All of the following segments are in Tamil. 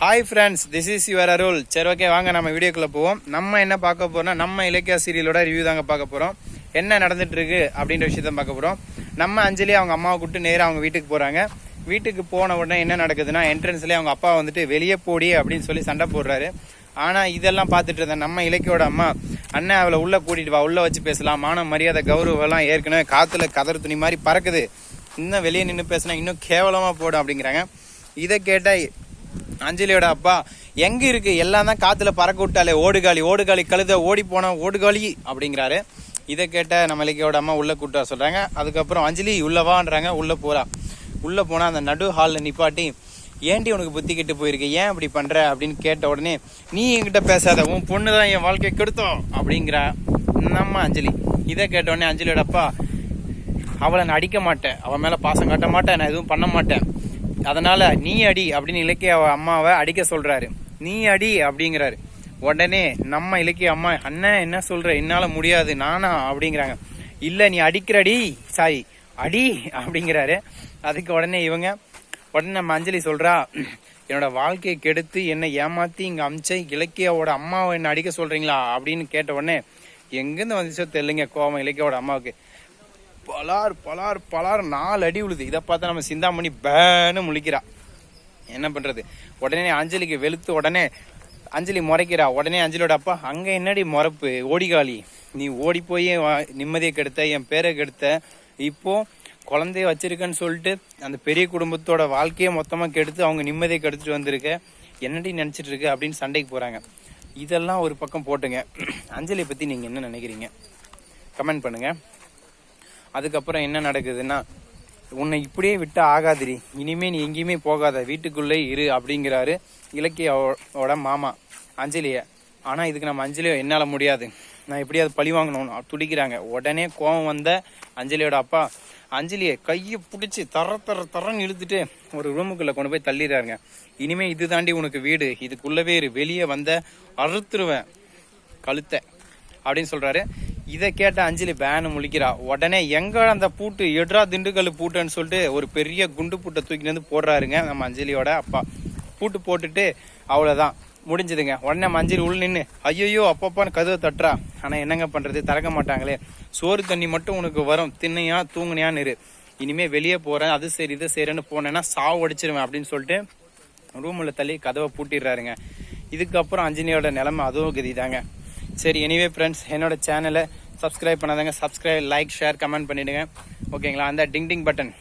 Hi friends this is your Arul சரி ஓகே வாங்க நம்ம வீடியோக்குள்ளே போவோம். நம்ம என்ன பார்க்க போகிறோம்னா நம்ம இலக்கிய சீரியலோட ரிவ்யூ தாங்க பார்க்க போகிறோம் என்ன நடந்துட்டுருக்கு அப்படின்ற விஷயத்த பார்க்க போகிறோம் நம்ம அஞ்சலி அவங்க அம்மாவை கூப்பிட்டு நேராக அவங்க வீட்டுக்கு போகிறாங்க வீட்டுக்கு போன உடனே என்ன நடக்குதுன்னா என்ட்ரன்ஸ்லேயே அவங்க அப்பா வந்துட்டு வெளியே போடி அப்படின்னு சொல்லி சண்டை போடுறாரு. ஆனால் இதெல்லாம் பார்த்துட்டு இருந்தேன் நம்ம இலக்கியோட அம்மா அண்ணன் அவளை உள்ளே கூட்டிட்டு வா உள்ளே வச்சு பேசலாம். மான மரியாதை கௌரவம் எல்லாம் ஏற்கனவே காற்றுல கதர் துணி மாதிரி பறக்குது. இன்னும் வெளியே நின்று பேசினா இன்னும் கேவலமாக போடும் அப்படிங்கிறாங்க. இதை கேட்டால் அஞ்சலியோட அப்பா எங்க இருக்கு? எல்லாம் தான் காத்துல பறக்க விட்டாலே ஓடுகாலி ஓடுகாலி கழுத ஓடி போன ஓடுகாலி அப்படிங்கிறாரு. இதை கேட்ட நம்ம இலக்கியோட அம்மா உள்ள கூட்ட சொல்றாங்க. அதுக்கப்புறம் அஞ்சலி உள்ளவான்றாங்க உள்ளே உள்ள போறா. உள்ள போனா அந்த நடு ஹாலில் நிப்பாட்டி ஏன்டி உனக்கு புத்தி கெட்டு போயிருக்கு? ஏன் இப்படி பண்ற? அப்படின்னு கேட்ட உடனே நீ என்கிட்ட பேசாத உன் பொண்ணு தான் என் வாழ்க்கை கெடுத்தோம் அப்படிங்கிறா நம்ம அஞ்சலி. இதை கேட்ட உடனே அஞ்சலியோட அப்பா அவளை நான் அடிக்க மாட்டேன். அவன் மேல பாசம் காட்ட மாட்டேன் நான் எதுவும் பண்ண மாட்டேன். அதனால நீ அடி அப்படின்னு இலக்கிய அம்மாவை அடிக்க சொல்றாரு. நீ அடி அப்படிங்கிறாரு. உடனே நம்ம இலக்கிய அம்மா அண்ணன் என்ன சொல்ற? என்னால முடியாது. நானா? அப்படிங்கிறாங்க. இல்ல நீ அடிக்கிறடி. சாரி அடி அப்படிங்கிறாரு. அதுக்கு உடனே இவங்க உடனே நம்ம அஞ்சலி சொல்றா என்னோட வாழ்க்கையை கெடுத்து என்னை ஏமாத்தி இங்க அமிச்ச இலக்கியாவோட அம்மாவை என்ன அடிக்க சொல்றீங்களா? அப்படின்னு கேட்ட உடனே எங்கிருந்து வந்துச்சோ தெரியலங்க கோவம் இலக்கியாவோட அம்மாவுக்கு. பலார் பலார் பலார் நாலு அடி உழுது. இதை பார்த்தா நம்ம சிந்தாமணி பேனு முழிக்கிறா. என்ன பண்ணுறது உடனே அஞ்சலிக்கு வெளுத்து உடனே அஞ்சலி முறைக்கிறா. உடனே அஞ்சலியோட அப்பா அங்கே என்னடி முறப்பு? ஓடிகாலி நீ ஓடி போய் நிம்மதியை கெடுத்த என் பேரை கெடுத்த. இப்போ குழந்தைய வச்சிருக்கேன்னு சொல்லிட்டு அந்த பெரிய குடும்பத்தோட வாழ்க்கையை மொத்தமாக கெடுத்து அவங்க நிம்மதியை கெடுத்துட்டு வந்திருக்க. என்னடி நினச்சிட்டு இருக்கு? அப்படின்னு சண்டைக்கு போகிறாங்க இதெல்லாம் ஒரு பக்கம் போட்டுங்க. அஞ்சலியை பற்றி நீங்கள் என்ன நினைக்கிறீங்க? கமெண்ட் பண்ணுங்கள் அதுக்கப்புறம் என்ன நடக்குதுன்னா உன்னை இப்படியே விட்டு ஆகாதிரி. இனிமே நீ எங்கேயுமே போகாத. வீட்டுக்குள்ளே இரு அப்படிங்கிறாரு இலக்கியோட மாமா அஞ்சலிய. ஆனால் இதுக்கு நம்ம அஞ்சலியோ என்னால் முடியாது. நான் எப்படியாவது பழி வாங்கணும்னு துடிக்கிறாங்க. உடனே கோவம் வந்த அஞ்சலியோட அப்பா அஞ்சலியை கையை பிடிச்சி தர தர தரன்னு இழுத்துட்டு ஒரு ரூமுக்குள்ளே கொண்டு போய் தள்ளிடுறாருங்க. இனிமே இது தாண்டி உனக்கு வீடு. இதுக்குள்ளவே இரு. வெளியே வந்த அறுத்துருவேன் கழுத்தை அப்படின்னு சொல்கிறாரு இதை கேட்ட அஞ்சலி பேனு முழிக்கிறா. உடனே எங்க அந்த பூட்டு? எட்ரா திண்டுக்கல் பூட்டுன்னு சொல்லிட்டு ஒரு பெரிய குண்டு பூட்டை தூக்கிட்டு வந்து போடுறாருங்க நம்ம அஞ்சலியோட அப்பா. பூட்டு போட்டுட்டு அவ்வளோதான் முடிஞ்சதுங்க. உடனே நம்ம உள்ள நின்று ஐயோ அப்பப்பான்னு கதவை தட்டுறா. ஆனால் என்னங்க பண்ணுறது திறக்க மாட்டாங்களே. சோறு தண்ணி மட்டும் உனக்கு வரும். தின்னையா தூங்குனியான்னு இரு. இனிமேல் வெளியே போகிறேன் அது சரி இது சரின்னு போனேன்னா சாவு அடிச்சிருவேன் அப்படின்னு சொல்லிட்டு ரூமில் தள்ளி கதவை பூட்டிடுறாருங்க. இதுக்கப்புறம் அஞ்சனியோட நிலைமை அதுவும் கதிதாங்க. சரி எனிவே ஃப்ரெண்ட்ஸ் என்னோட சேனலை சப்ஸ்கிரைப் பண்ணாதாங்க சப்ஸ்கிரைப் லைக் ஷேர் கமெண்ட் பண்ணிடுங்க. ஓகேங்களா அந்த டிங் டிங் பட்டன்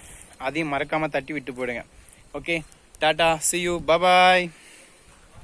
அதையும் மறக்காமல் தட்டி விட்டு போயிடுங்க. Okay tata see you bye bye